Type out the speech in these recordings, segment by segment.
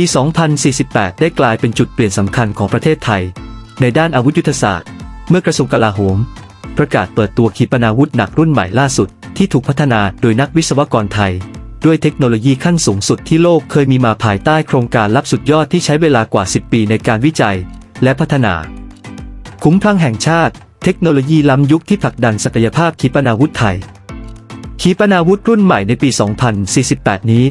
ปี 2048 ได้กลายเป็นจุดเปลี่ยนสำคัญของประเทศไทย ในด้านอาวุธยุทธศาสตร์ เมื่อกระทรวงกลาโหม ประกาศเปิดตัวขีปนาวุธหนักรุ่นใหม่ล่าสุด ที่ถูกพัฒนาโดยนักวิศวกรไทย ด้วยเทคโนโลยีขั้นสูงสุดที่โลกเคยมีมาภายใต้โครงการลับสุดยอดที่ใช้เวลากว่า 10 ปีในการวิจัย และพัฒนา คุ้มพลังแห่งชาติ เทคโนโลยีล้ำยุคที่ผลักดันศักยภาพขีปนาวุธไทยขีปนาวุธรุ่นใหม่ในปี 2048 นี้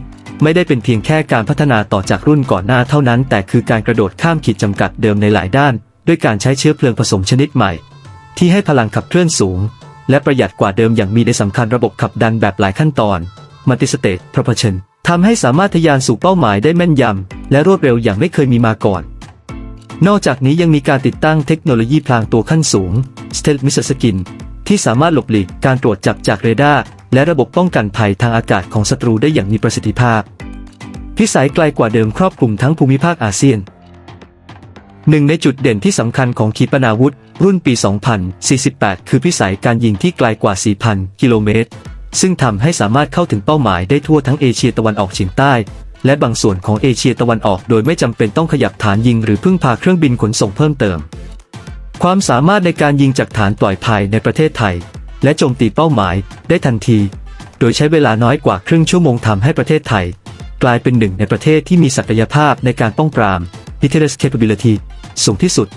ไม่ได้เป็นเพียงแค่การพัฒนาต่อจากรุ่นก่อนหน้าเท่านั้น แต่คือการกระโดดข้ามขีดจำกัดเดิมในหลายด้าน ด้วยการใช้เชื้อเพลิงผสมชนิดใหม่ ที่ให้พลังขับเคลื่อนสูง และประหยัดกว่าเดิมอย่างมีในสำคัญระบบขับดันแบบหลายขั้นตอน Multi-State Propulsion ทำให้สามารถทะยานสู่เป้าหมายได้แม่นยำและรวดเร็วอย่างไม่เคยมีมาก่อน นอกจากนี้ยังมีการติดตั้งเทคโนโลยีพลางตัวขั้นสูง Stealth Missile Skin ที่สามารถหลบหลีกการตรวจจับจากเรดาร์ และระบบป้องกันภัยทางอากาศของศัตรูได้อย่างมีประสิทธิภาพ พิสัยไกลกว่าเดิมครอบคลุมทั้งภูมิภาคอาเซียนหนึ่งในจุดเด่นที่สำคัญของขีปนาวุธ รุ่นปี 2048 คือพิสัยการยิงที่ไกลกว่า 4,000 กิโลเมตร ซึ่งทำให้สามารถเข้าถึงเป้าหมายได้ทั่วทั้งเอเชียตะวันออกเฉียงใต้ และบางส่วนของเอเชียตะวันออกโดยไม่จำเป็นต้องขยับฐานยิงหรือพึ่งพาเครื่องบินขนส่งเพิ่มเติม ความสามารถในการยิงจากฐานปล่อยภายในประเทศไทย และโจมตีเป้าหมายได้ทันที โดยใช้เวลาน้อยกว่าครึ่งชั่วโมงทำให้ประเทศไทย กลายเป็นหนึ่งในประเทศที่มีศักยภาพในการป้องปราม Deterrence Capability สูงที่สุด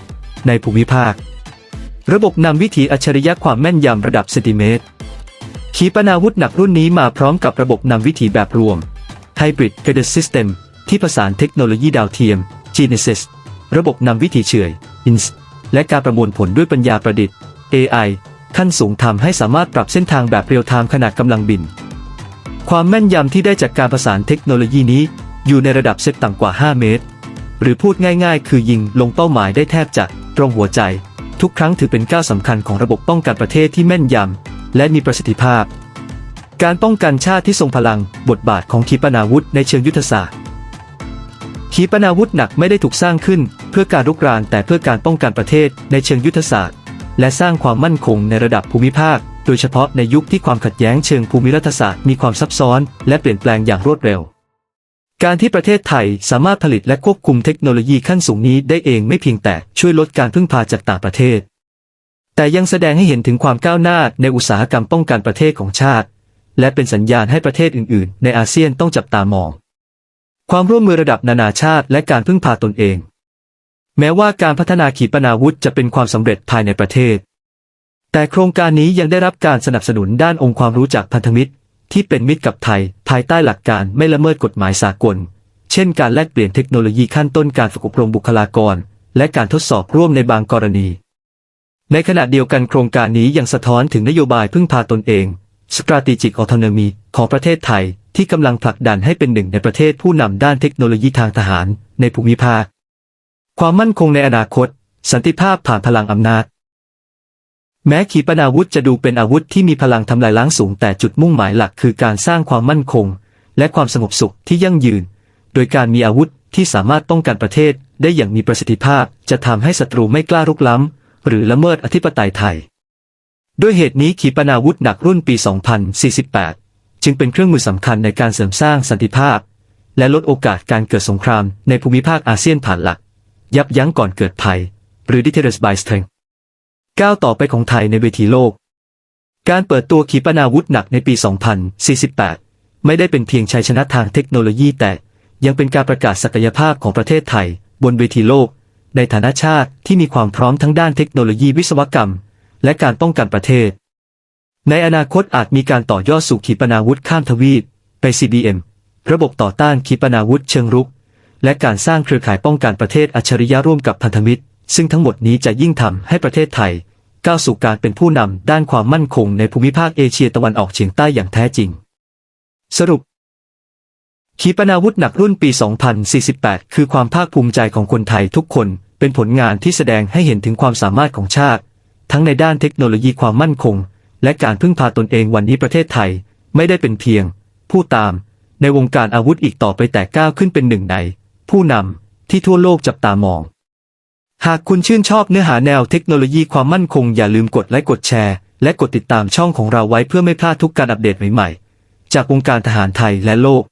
ในภูมิภาค ระบบนำวิถีอัจฉริยะความแม่นยำระดับเซนติเมตร ขีปนาวุธหนักรุ่นนี้มาพร้อมกับระบบนำวิถีแบบรวม Hybrid g u i d e System ที่ผสานเทคโนโลยีดาวเทียม Genesis ระบบนำวิถีเฉื่อย INS และการประมวลผลด้วยปัญญาประดิษฐ์ AI ขั้นสูงทำให้สามารถปรับเส้นทางแบบเรียลไทม์ขณะกำลังบิน ความแม่นยำที่ได้จากการผสานเทคโนโลยีนี้ อยู่ในระดับเซตต่ำกว่า 5 เมตร หรือพูดง่ายๆ คือยิงลงเป้าหมายได้แทบจะตรงหัวใจ ทุกครั้งถือเป็นก้าวสำคัญของระบบป้องกันประเทศที่แม่นยำและมีประสิทธิภาพ การป้องกันชาติที่ทรงพลัง บทบาทของขีปนาวุธในเชิงยุทธศาสตร์ขีปนาวุธหนักไม่ได้ถูกสร้างขึ้น เพื่อการรุกรานแต่เพื่อการป้องกันประเทศในเชิงยุทธศาสตร์ และสร้างความมั่นคงในระดับภูมิภาค โดยเฉพาะในยุคที่ความขัดแย้งเชิงภูมิรัฐศาสตร์มีความซับซ้อน และเปลี่ยนแปลงอย่างรวดเร็ว การที่ประเทศไทยสามารถผลิตและควบคุมเทคโนโลยีขั้นสูงนี้ได้เองไม่เพียงแต่ช่วยลดการพึ่งพาจากต่างประเทศ แต่ยังแสดงให้เห็นถึงความก้าวหน้าในอุตสาหกรรมป้องกันประเทศของชาติ และเป็นสัญญาณให้ประเทศอื่น ๆ ในอาเซียนต้องจับตามอง ความร่วมมือระดับนานาชาติ และการพึ่งพาตนเอง แม้ว่าการพัฒนาขีปนาวุธจะเป็นความสำเร็จภายในประเทศ แต่โครงการนี้ยังได้รับการสนับสนุนด้านองค์ความรู้จากพันธมิตร ที่เป็นมิตรกับไทย ภายใต้หลักการไม่ละเมิดกฎหมายสากล เช่น การแลกเปลี่ยนเทคโนโลยีขั้นต้นการฝึกอบรมบุคลากร และการทดสอบร่วมในบางกรณี ในขณะเดียวกันโครงการนี้ยังสะท้อนถึงนโยบายพึ่งพาตนเอง strategic autonomy ของประเทศไทยที่กำลังผลักดันให้เป็นหนึ่งในประเทศผู้นำด้านเทคโนโลยีทางทหารในภูมิภาค ความมั่นคงในอนาคต สันติภาพผ่านพลังอำนาจ แม้ขีปนาวุธจะดูเป็นอาวุธที่มีพลังทำลายล้างสูงแต่จุดมุ่งหมายหลักคือการสร้างความมั่นคง และความสงบสุขที่ยั่งยืน โดยการมีอาวุธที่สามารถป้องกันประเทศได้อย่างมีประสิทธิภาพจะทำให้ศัตรูไม่กล้ารุกล้ำ หรือละเมิดอธิปไตยไทย ด้วยเหตุนี้ขีปนาวุธหนักรุ่นปี 2048 จึงเป็นเครื่องมือสำคัญในการเสริมสร้างสันติภาพ และลดโอกาสการเกิดสงครามในภูมิภาคอาเซียนผ่านหลัก ยับยั้งก่อนเกิดภัย หรือ deterrence by strength ก้าวต่อไปของไทยในเวทีโลก การเปิดตัวขีปนาวุธหนักในปี 2048 ไม่ได้เป็นเพียงชัยชนะทางเทคโนโลยีแต่ยังเป็นการประกาศศักยภาพของประเทศไทย บนเวทีโลก ในฐานะชาติที่มีความพร้อมทั้งด้านเทคโนโลยีวิศวกรรม และการป้องกันประเทศ ในอนาคตอาจมีการต่อยอดสู่ขีปนาวุธข้ามทวีปไป CBM ระบบต่อต้านขีปนาวุธเชิงรุก และการสร้างเครือข่ายป้องกันประเทศอัจฉริยะร่วมกับพันธมิตร ซึ่งทั้งหมดนี้จะยิ่งทำให้ประเทศไทย ก้าวสู่การเป็นผู้นำด้านความมั่นคงในภูมิภาคเอเชียตะวันออกเฉียงใต้อย่างแท้จริง สรุป ขีปนาวุธหนักรุ่นปี 2048 คือความภาคภูมิใจของคนไทยทุกคน เป็นผลงานที่แสดงให้เห็นถึงความสามารถของชาติ ทั้งในด้านเทคโนโลยีความมั่นคง และการพึ่งพาตนเองวันนี้ประเทศไทย ไม่ได้เป็นเพียง ผู้ตาม ในวงการอาวุธอีกต่อไปแต่ก้าวขึ้นเป็นหนึ่งใน ผู้นำที่ทั่วโลกจับตามอง หากคุณชื่นชอบเนื้อหาแนวเทคโนโลยีความมั่นคงอย่าลืมกดไลค์กดแชร์ และกดติดตามช่องของเราไว้เพื่อไม่พลาดทุกการอัปเดตใหม่ๆ จากวงการทหารไทยและโลก